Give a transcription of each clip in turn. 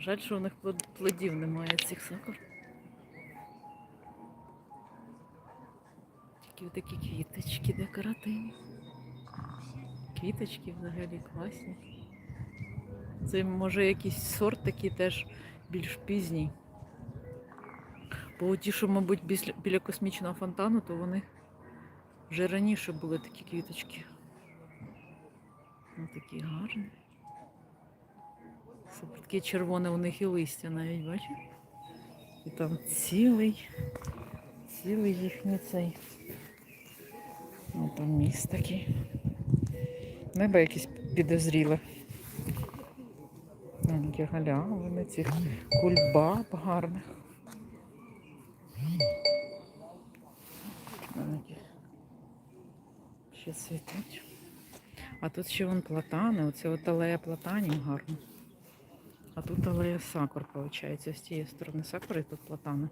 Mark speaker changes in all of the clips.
Speaker 1: Жаль, що у них плодів немає цих сакур. Тільки такі квіточки декоративні. Квіточки взагалі класні. Це може якийсь сорт такий теж більш пізній. Бо ті, що, мабуть, біля, космічного фонтану, то вони вже раніше були такі квіточки. Ось такі гарні. Супер. Таке червоне у них і листя навіть, бачиш? І там цілий, цілий їхній цей. Ну, там міст такий. Небо якесь підозріле. Які галявини, цих кульбаб гарних. Ще цвітуть. А тут ще вон платани, оце от алея платанів гарно. А тут алея сакур, виходить. З цієї сторони сакури, тут платани.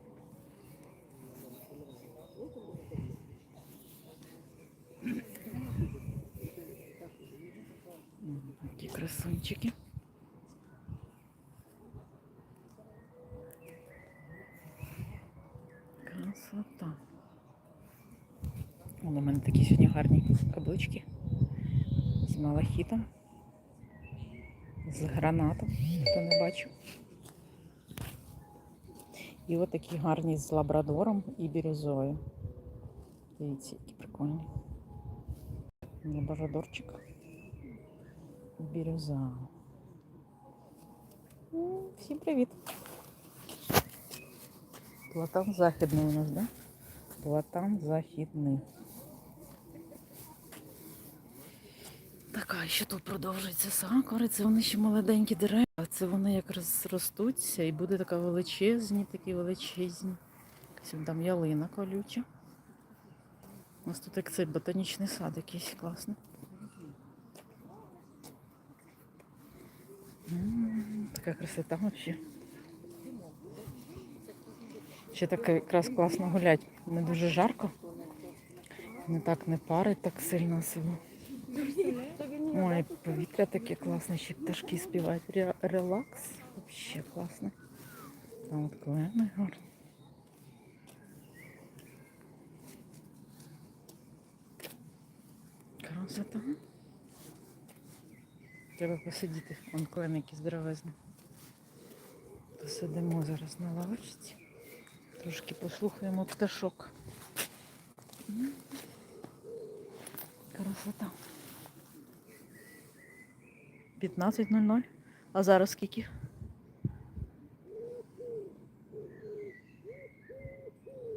Speaker 1: Такі красунчики. Красота. Вон у мене такі сьогодні гарні каблучки з малахітом, з гранатом, хто не бачив. І от такі гарні з лабрадором і бірюзою. Дивіться, які прикольні. Лабрадорчик. Бірюза. Всім привіт! Платан західний у нас, да? Платан західний. Така, ще тут продовжується сакури. Це вони ще молоденькі дерева. Це вони як розростуться і буде така величезні, такі величезні. Там ялина колюча. У нас тут як цей ботанічний сад якийсь класний. Така красота взагалі. Ще так якраз класно гулять. Не дуже жарко. Не так не парить так сильно село. Ой, повітря таке класне, ще пташки співають. Ре- Релакс. Взагалі класно. А от клени гарні. Красота. Треба посидіти. Вон клен якийсь здоровезний. Посидимо зараз на лавочці. Трошки послухаємо пташок. Красота. 15.00. А зараз скільки?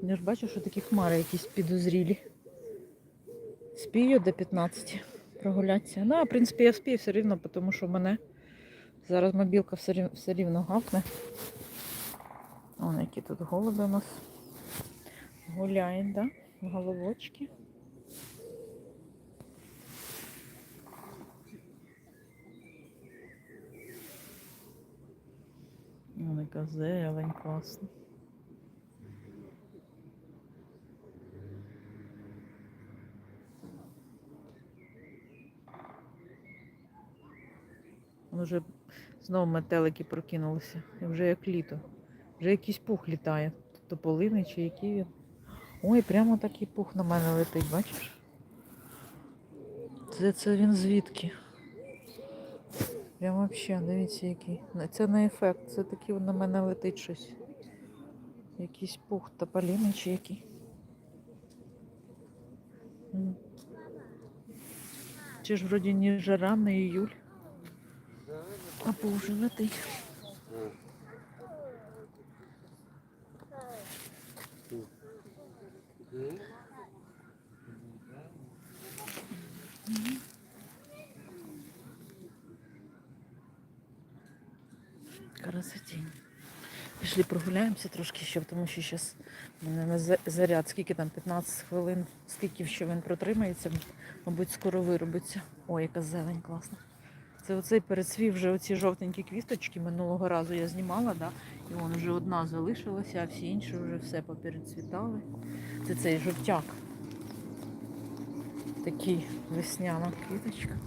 Speaker 1: Я ж бачу, що такі хмари якісь підозрілі. Спію до 15 прогулятися. Ну, в принципі, я спію все рівно, тому що в мене зараз мобілка все рівно, все рівно гавкне. Вон які тут голуби у нас гуляють, да? Головочки. Вон яка зелень класна. Вже знову метелики прокинулися. І вже як літо. Вже якийсь пух літає. Тополини чи який він. Ой, прямо такий пух на мене летить, бачиш? Це, це він звідки? Прямо взагалі, дивіться який. Це не ефект, це такий на мене летить щось. Якийсь пух тополіни чи який. Чи ж вроді не жара, не іюль. А пух вже летить. Красотень. Пішли прогуляємося трошки ще, тому що зараз мене на заряд, скільки там 15 хвилин, скільки ще він протримається, мабуть, скоро виробиться. Ой, яка зелень класна. Це оцей перецвів вже оці жовтенькі квісточки минулого разу я знімала, да? і вон вже одна залишилася, а всі інші вже все поперецвітали. Це цей жовтяк. Такий весняна квіточка.